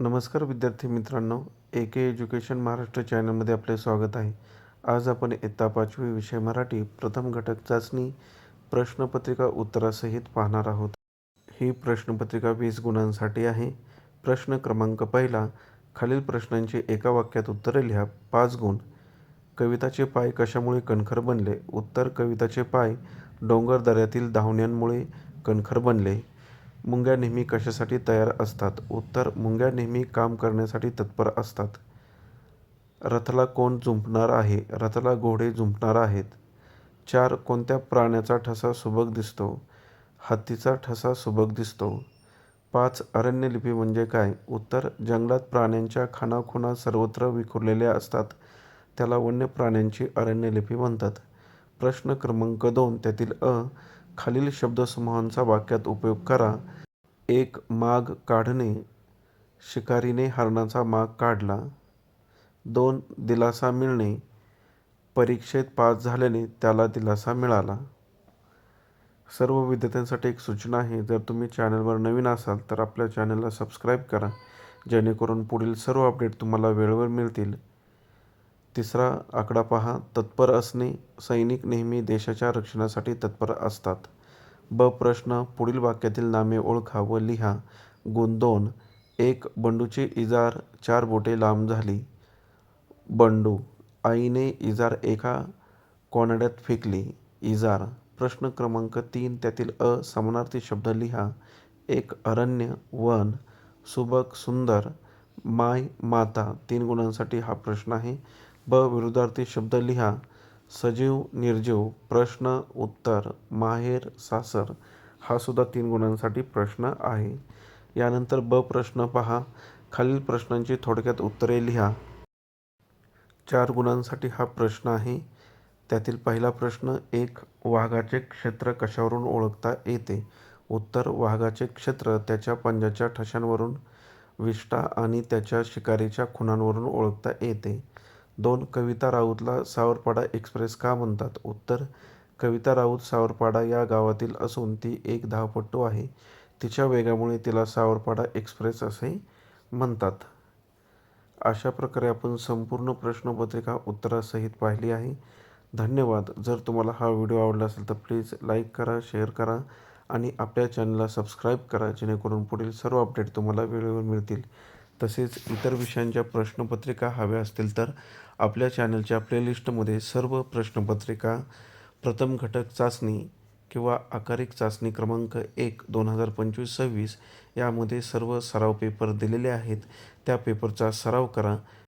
नमस्कार विद्यार्थी मित्रांनो ए के एज्युकेशन महाराष्ट्र चॅनलमध्ये आपले स्वागत आहे. आज आपण इयत्ता पाचवी विषय मराठी प्रथम घटक चाचणी प्रश्नपत्रिका उत्तरासहित पाहणार आहोत. ही प्रश्नपत्रिका वीस गुणांसाठी आहे. प्रश्न क्रमांक पहिला खालील प्रश्नांची एका वाक्यात उत्तरे लिहा पाच गुण. कविताचे पाय कशामुळे कणखर बनले? उत्तर कविताचे पाय डोंगरदऱ्यातील धावण्यांमुळे कणखर बनले. मुंग्या नेहमी कशासाठी तयार असतात? उत्तर मुंग्या नेहमी काम करण्यासाठी तत्पर असतात. रथाला कोण जुंपणार आहे? रथाला घोडे जुंपणार आहेत. चार कोणत्या प्राण्याचा ठसा सुबक दिसतो? हत्तीचा ठसा सुबक दिसतो. पाच अरण्यलिपी म्हणजे काय? उत्तर जंगलात प्राण्यांच्या खानाखुणा सर्वत्र विखुरलेल्या असतात. त्याला वन्य प्राण्यांची अरण्यलिपी म्हणतात. प्रश्न क्रमांक दोन त्यातील अ खालील शब्दसमूहांचा वाक्यात उपयोग करा. एक माग काढणे. शिकारीने हरणाचा माग काढला. दोन दिलासा मिळणे. परीक्षेत पास झाल्याने त्याला दिलासा मिळाला. सर्व विद्यार्थ्यांसाठी एक सूचना आहे. जर तुम्ही चॅनलवर नवीन असाल तर आपल्या चॅनलला सबस्क्राईब करा. जेणेकरून पुढील सर्व अपडेट तुम्हाला वेळेवर मिळतील. तिसरा आकडा पहा. तत्पर असणे सैनिक नेहमी देशाच्या रक्षणासाठी तत्पर असतात. ब. प्रश्न पुढील वाक्यातील नामे ओळखा व लिहा. गुण दोन एक बंडूची इजार चार बोटे लांब झाली. बंडू आईने इजार एका कोनाड्यात फेकली. इजार प्रश्न क्रमांक तीन त्यातील अ समानार्थी शब्द लिहा. एक अरण्य वन सुबक सुंदर माय माता तीन गुणांसाठी हा प्रश्न आहे. ब विरुद्धार्थी शब्द लिहा. सजीव निर्जीव प्रश्न उत्तर माहेर सासर हा सुद्धा तीन गुणांसाठी प्रश्न आहे. यानंतर ब प्रश्न पहा. खालील प्रश्नांची थोडक्यात उत्तरे लिहा. चार गुणांसाठी हा प्रश्न आहे. त्यातील पहिला प्रश्न एक वाघाचे क्षेत्र कशावरून ओळखता येते? उत्तर वाघाचे क्षेत्र त्याच्या पंजाच्या ठशांवरून विष्ठा आणि त्याच्या शिकारीच्या खुणांवरून ओळखता येते. दोन कविता राऊतला सावरपाडा एक्सप्रेस का म्हणतात? उत्तर कविता राऊत सावरपाडा या गावातील असून ती एक धावपट्टू आहे. तिच्या वेगामुळे तिला सावरपाडा एक्सप्रेस असे म्हणतात. अशा प्रकारे आपण संपूर्ण प्रश्नपत्रिका उत्तरासहित पाहिली आहे. धन्यवाद. जर तुम्हाला हा व्हिडिओ आवडला असेल तर प्लीज लाईक करा शेअर करा आणि आपल्या चॅनलला सबस्क्राईब करा जेणेकरून पुढील सर्व अपडेट तुम्हाला वेळेवर मिळतील. तसेच इतर विषयांच्या प्रश्नपत्रिका हव्या असतील तर आपल्या चॅनलच्या प्लेलिस्टमध्ये सर्व प्रश्नपत्रिका प्रथम घटक चाचणी किंवा आकारिक चाचणी क्रमांक एक दोन हजार पंचवीस सव्वीस यामध्ये सर्व सराव पेपर दिलेले आहेत. त्या पेपरचा सराव करा.